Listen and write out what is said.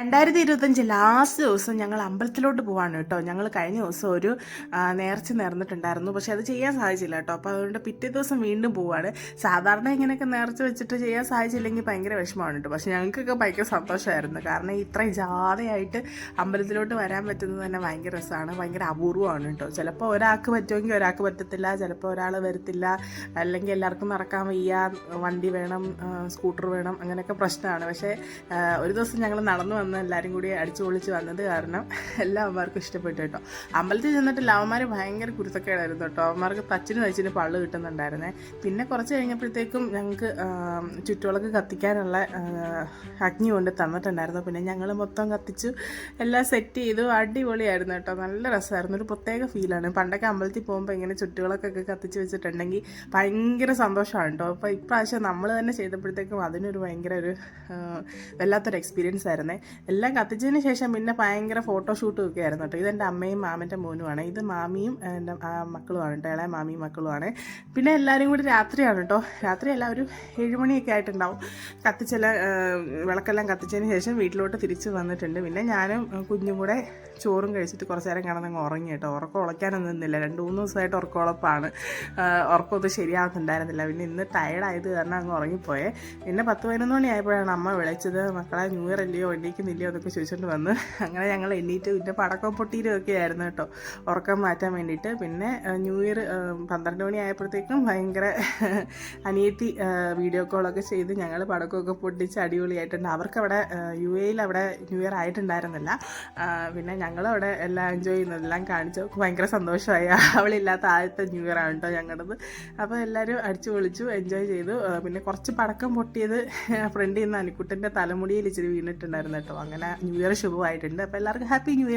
രണ്ടായിരത്തി ഇരുപത്തഞ്ച് ലാസ്റ്റ് ദിവസം ഞങ്ങൾ അമ്പലത്തിലോട്ട് പോവാണ് കേട്ടോ. ഞങ്ങൾ കഴിഞ്ഞ ദിവസം ഒരു നേർച്ച നേർന്നിട്ടുണ്ടായിരുന്നു. പക്ഷെ അത് ചെയ്യാൻ സാധിച്ചില്ല കേട്ടോ. അപ്പോൾ അതുകൊണ്ട് പിറ്റേ ദിവസം വീണ്ടും പോവാണ്. സാധാരണ ഇങ്ങനെയൊക്കെ നേർച്ച വെച്ചിട്ട് ചെയ്യാൻ സാധിച്ചില്ലെങ്കിൽ ഭയങ്കര വിഷമമാണ് കേട്ടോ. പക്ഷെ ഞങ്ങൾക്കൊക്കെ ഭയങ്കര സന്തോഷമായിരുന്നു. കാരണം ഇത്രയും ജാഥയായിട്ട് അമ്പലത്തിലോട്ട് വരാൻ പറ്റുന്നത് തന്നെ ഭയങ്കര രസമാണ്. ഭയങ്കര അപൂർവമാണ് കേട്ടോ. ചിലപ്പോൾ ഒരാൾക്ക് പറ്റുമെങ്കിൽ ഒരാൾക്ക് പറ്റത്തില്ല. ചിലപ്പോൾ ഒരാൾ വരത്തില്ല. അല്ലെങ്കിൽ എല്ലാവർക്കും നടക്കാൻ വയ്യ. വണ്ടി വേണം സ്കൂട്ടർ വേണം. അങ്ങനെയൊക്കെ പ്രശ്നമാണ്. പക്ഷേ ഒരു ദിവസം ഞങ്ങൾ നടന്നു വന്ന് എല്ലാവരും കൂടി അടിച്ചു പൊളിച്ച് വന്നത് കാരണം എല്ലാ അമ്മമാർക്കും ഇഷ്ടപ്പെട്ടു കേട്ടോ. അമ്പലത്തിൽ ചെന്നിട്ട് ലവന്മാർ ഭയങ്കര കുരുത്തക്കേടായിരുന്നു കേട്ടോ. അവന്മാർക്ക് തച്ചിന് തച്ചിന് പള്ളു കിട്ടുന്നുണ്ടായിരുന്നേ. പിന്നെ കുറച്ച് കഴിഞ്ഞപ്പോഴത്തേക്കും ഞങ്ങൾക്ക് ചുറ്റുവിളക്ക് കത്തിക്കാനുള്ള അഗ്നി കൊണ്ട് തന്നിട്ടുണ്ടായിരുന്നു. പിന്നെ ഞങ്ങൾ മൊത്തം കത്തിച്ചു എല്ലാം സെറ്റ് ചെയ്തു. അടിപൊളിയായിരുന്നു കേട്ടോ. നല്ല രസമായിരുന്നു. ഒരു പ്രത്യേക ഫീലാണ് പണ്ടൊക്കെ അമ്പലത്തിൽ പോകുമ്പോൾ ഇങ്ങനെ ചുറ്റുവിളക്കൊക്കെ കത്തിച്ച് വെച്ചിട്ടുണ്ടെങ്കിൽ ഭയങ്കര സന്തോഷമാണ് കേട്ടോ. അപ്പോൾ ഇപ്രാവശ്യം നമ്മൾ തന്നെ ചെയ്തപ്പോഴത്തേക്കും അതിനൊരു ഭയങ്കര ഒരു വല്ലാത്തൊരു എക്സ്പീരിയൻസ് ആയിരുന്നേ. എല്ലാം കത്തിച്ചതിന് ശേഷം പിന്നെ ഭയങ്കര ഫോട്ടോഷൂട്ടും ഒക്കെ ആയിരുന്നു കേട്ടോ ഇതെന്റെ അമ്മയും മാമന്റെ മോനുമാണ്. ഇത് മാമിയും എന്റെ മക്കളുമാണ് കേട്ടോ ഇളയ മാമിയും മക്കളുമാണ്. പിന്നെ എല്ലാവരും കൂടി രാത്രിയാണ് കേട്ടോ രാത്രി എല്ലാം ഒരു ഏഴുമണിയൊക്കെ ആയിട്ടുണ്ടാവും. കത്തിച്ചെല്ലാം വിളക്കെല്ലാം കത്തിച്ചതിന് ശേഷം വീട്ടിലോട്ട് തിരിച്ച് വന്നിട്ടുണ്ട്. പിന്നെ ഞാനും കുഞ്ഞും കൂടെ ചോറും കഴിച്ചിട്ട് കുറച്ച് നേരം കിടന്നങ്ങ് ഉറങ്ങി കേട്ടോ ഉറക്കം ഉളയ്ക്കാനൊന്നും നിന്നില്ല. രണ്ട് മൂന്ന് ദിവസമായിട്ട് ഉറക്കം ഉളപ്പാണ് ഉറക്കമൊന്നും ശരിയാകുന്നുണ്ടായിരുന്നില്ല പിന്നെ ഇന്ന് ടയർഡായത് കാരണം അങ്ങ് ഉറങ്ങിപ്പോയേ. പിന്നെ പത്ത് പതിനൊന്ന് മണി ആയപ്പോഴാണ് അമ്മ വിളിച്ചത്. മക്കളെ ന്യൂ ഇയർ അല്ലയോ എണ്ണീക്കുന്നില്ലയോ എന്നൊക്കെ ചോദിച്ചുകൊണ്ട് വന്ന്. അങ്ങനെ ഞങ്ങൾ എണ്ണീറ്റ് പിന്നെ പടക്കം പൊട്ടിയിലും ഒക്കെ ആയിരുന്നു കേട്ടോ. ഉറക്കം മാറ്റാൻ വേണ്ടിയിട്ട്. പിന്നെ ന്യൂ ഇയർ പന്ത്രണ്ട് മണി ആയപ്പോഴത്തേക്കും ഭയങ്കര അനിയത്തി വീഡിയോ കോളൊക്കെ ചെയ്ത് ഞങ്ങൾ പടക്കമൊക്കെ പൊട്ടിച്ച് അടിപൊളിയായിട്ടുണ്ട്. അവർക്ക് അവിടെ യു എയിൽ അവിടെ ന്യൂ ഇയർ ആയിട്ടുണ്ടായിരുന്നില്ല. പിന്നെ ഞങ്ങളവിടെ എല്ലാം എൻജോയ് ചെയ്യുന്നതെല്ലാം കാണിച്ചു. ഭയങ്കര സന്തോഷമായി. അവളില്ലാത്ത ആദ്യത്തെ ന്യൂ ഇയർ ആണ് കേട്ടോ ഞങ്ങളുടേത്. അപ്പോൾ എല്ലാവരും അടിച്ചു പൊളിച്ചു എൻജോയ് ചെയ്തു. പിന്നെ കുറച്ച് പടക്കം പൊട്ടിയത് ഫ്രണ്ടിൽ നിന്ന് അനിക്കുട്ടന്റെ തലമുടിയിൽ ഇച്ചിരി വീണിട്ടുണ്ടായിരുന്നു കേട്ടോ. അങ്ങനെ ന്യൂ ഇയർ ശുഭമായിട്ടുണ്ട്. അപ്പോൾ എല്ലാവർക്കും ഹാപ്പി ന്യൂ ഇയർ